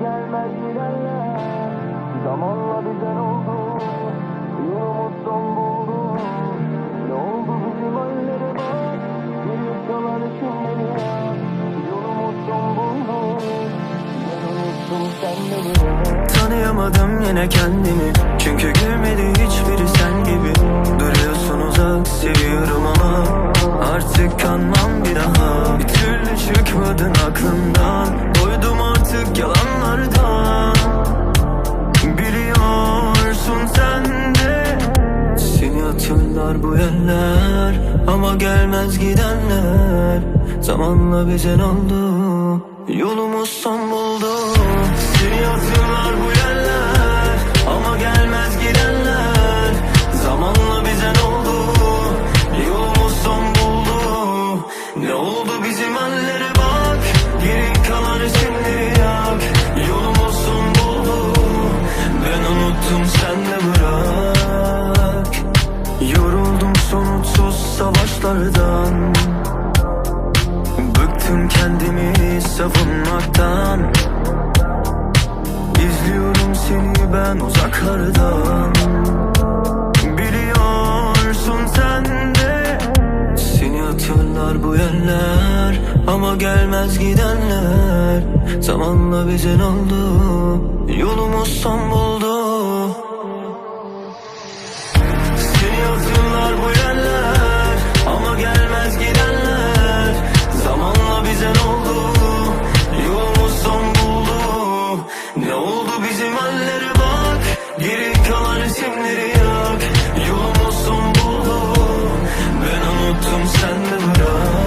gelmez giderler. Zamanla bizden oldu Yolumuz son buldu. Ne oldu bizim hallere bak Bir yurttalar şimdi ya Yolumuz son buldu Ben unuttum sen beni Tanıyamadım yine kendimi Çünkü gülmedi hiçbiri artık yalanlardan Biliyorsun sen de Seni hatırlar bu yerler Ama gelmez gidenler Zamanla bize ne oldu? Yolumuz son buldu. Seni hatırlar bu yerler Ama gelmez gidenler Zamanla bize ne oldu? Yolumuz son buldu. Ne oldu bizim hallere bak savaşlardan Bıktım kendimi savunmaktan. İzliyorum seni ben uzaklardan. Biliyorsun sen de Seni hatırlar bu yerler. Ama gelmez gidenler. Zamanla bize ne oldu? Yolumuz son buldu oldum sen de bırak.